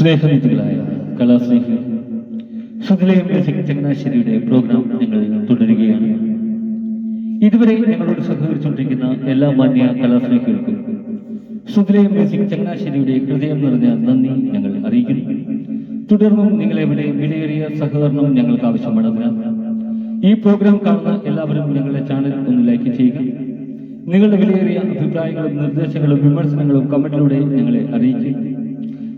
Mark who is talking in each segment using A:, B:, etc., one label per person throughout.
A: സ്നേഹനിധികളായ കലാസ്നേഹികൾ. സുഖലയം music ചങ്ങനാശ്ശേരിയുടെ programme ഞങ്ങൾ തുടരുകയാണ്. ഇതുവരെ ഞങ്ങളോട് സഹകരിച്ചുകൊണ്ടിരിക്കുന്ന എല്ലാ മാന്യ കലാസ്നേഹികൾക്കും സുഖലയം മ്യൂസിക് ചങ്ങനാശ്ശേരിയുടെ ഹൃദയം നിറഞ്ഞ നന്ദി ഞങ്ങൾ അറിയിക്കുന്നു. തുടർന്നും നിങ്ങളെവിടെ വിലയേറിയ സഹകരണം ഞങ്ങൾക്ക് ആവശ്യമാണ് ഈ പ്രോഗ്രാം കാണുന്ന എല്ലാവരും ഞങ്ങളുടെ ചാനൽ ഒന്ന് ലൈക്ക് ചെയ്യുക. നിങ്ങളുടെ വിലയേറിയ അഭിപ്രായങ്ങളും നിർദ്ദേശങ്ങളും വിമർശനങ്ങളും കമന്റിലൂടെ ഞങ്ങളെ അറിയിക്കുക.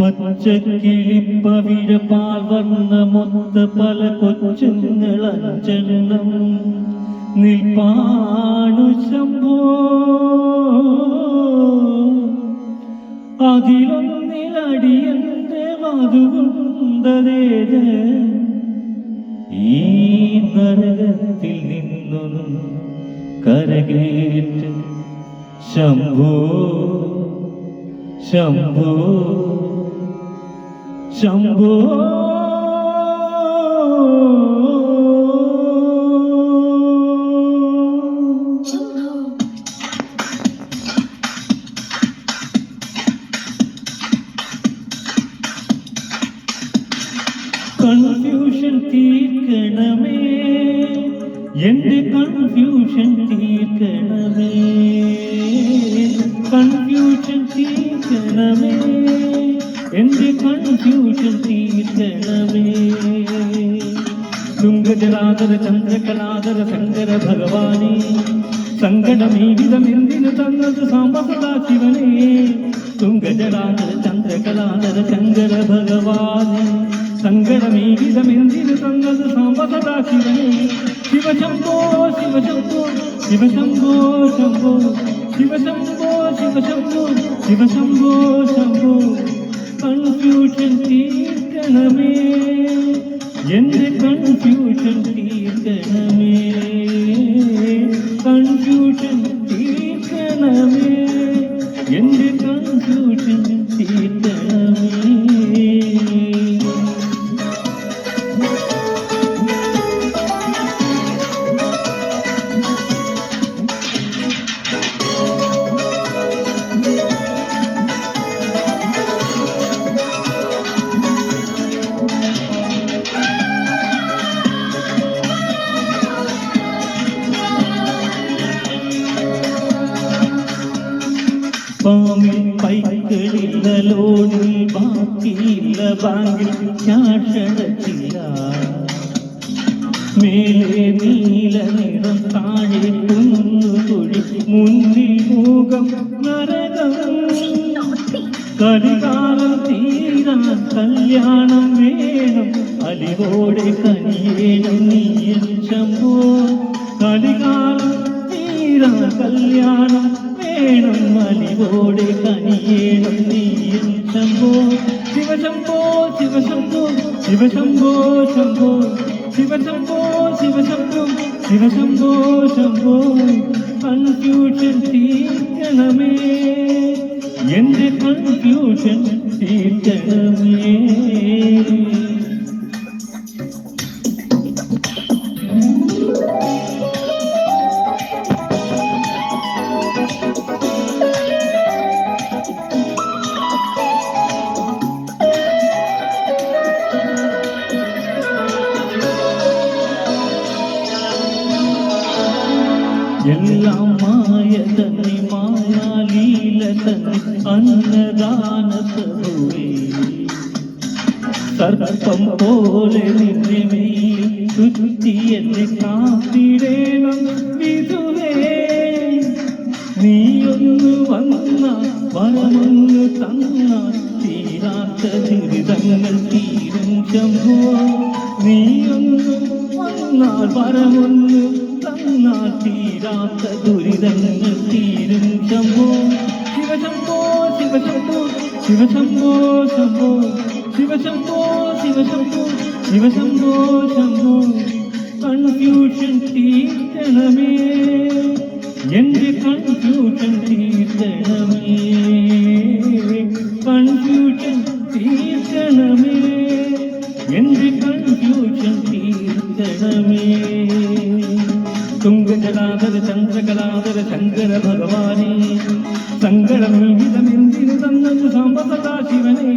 B: പച്ചക്കിളിപ്പവിഴപാൽ വന്ന മൊത്ത പല കൊച്ചുങ്ങൾ നിൽപ്പാണു ശംഭോ. അതിലൊന്നിലടിയന്റെ മധുകൊണ്ടതേത് ഈ നരകത്തിൽ നിന്നും കരകേറ്റ്. ശംഭോ ശംഭോ. ശംഭോ. കൺഫ്യൂഷൻ തീർക്കണമേ. എന്റെ കൺഫ്യൂഷൻ തീർക്കണമേ. കൺഫ്യൂഷൻ തീർക്കണമേ. എന്റെ കൺഫ്യൂഷൻ തീർക്കണമേ തുങ്കജലാധര ചന്ദ്രകലാധര ശങ്കര ഭഗവാനെ സങ്കടമീ വിധം എന്തിനു തന്നത് സാമ്പസദാ ശിവനെ? തുങ്കജലാധര ചന്ദ്രകലാധര ശങ്കര ഭഗവാനെ സങ്കടമീ വിധം എന്തിനു തന്നത് സാമ്പസദാ ശിവനെ? ശിവശംഭോ ശിവശംഭോ ശിവശംഭോ ശംഭോ ശിവശംഭോ ശിവശംഭോ ശിവശംഭോ ശംഭോ കൺഫ്യൂഷൻ തീർക്കണമേ. എന്ത് കൺഫ്യൂഷൻ തീർക്കണമേ. പാമിൽ പൈക്കളില്ല ലോണിൽ ബാക്കിയില്ല ബാങ്കിൽ ചാഷടച്ചില്ല മേലെ നീല നിറം താഴെ കുന്നുകുഴി മുന്നിൽ മൂകം നരകം. കരികാലം തീരാൻ കല്യാണം വേണം. അലിവോടെ കനിയേണം നീയൻ ശംഭോ. കലികാലം തീരാൻ കല്യാണം വേണം അലിവോടെ കനിയേണം നീയും ശംഭോ. ശിവശംഭോ ശിവശംഭോ ശിവശംഭോ ശംഭോ. ശിവശംഭോ ശിവശംഭോ ശിവശംഭോ ശംഭോ. കൺഫ്യൂഷൻ തീർക്കണമേ. എന്ത് കൺഫ്യൂഷൻ എല്ലാം മായ തന്നെ മായാലീല തന്നെ അന്നദാന സർപ്പം പോലെ നിന്നെ മേൽ ചുറ്റി എന്നെ കാത്തിടേണം വിധുവേ. നീയൊന്നു വന്ന വരമൊന്ന് തന്ന തീരാത്ത ദുരിതങ്ങൾ തീരും ശംഭോ നീയൊന്നു വന്നാൽ വരമൊന്നു തന്നാൽ തീരാത്ത ദുരിതങ്ങൾ തീരും ശംഭോ. ശിവശംഭോ ശിവശംഭോ ശിവശംഭോ ശംഭോ. ശിവ ശിവശംഭോ ശിവശംഭോ ശിവശംഭോ ശംഭോ. കൺഫ്യൂഷൻ തീർത്തണമേ എന്റെ കൺഫ്യൂഷൻ തീർക്കണമേ. ചന്ദ്രകലാധര ശങ്കര ഭഗവാനെ. സങ്കടമീവിധമെന്തിനു തന്നത് സാമ്പസദാ ശിവനെ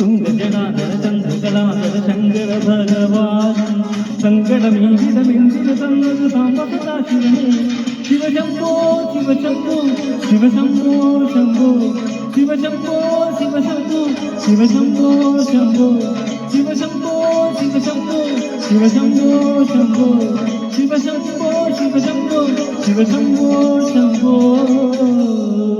B: തുങ്കജലാധര ചന്ദ്രകലാധര ശങ്കര ഭഗവാൻ. സങ്കടമീവിധമെന്തിനു തന്നത് സാമ്പസദാ ശിവനെ ശിവശംഭോ ശിവശംഭോ ശിവശംഭോ ശംഭോ. ശിവശംഭോ ശിവശംഭോ ശിവശംഭോ ശംഭോ. ശിവശംഭോ ശിവശംഭോ ശിവശംഭോ ശംഭോ. ശിവശംഭോ 제발 정보 제발 정보 정보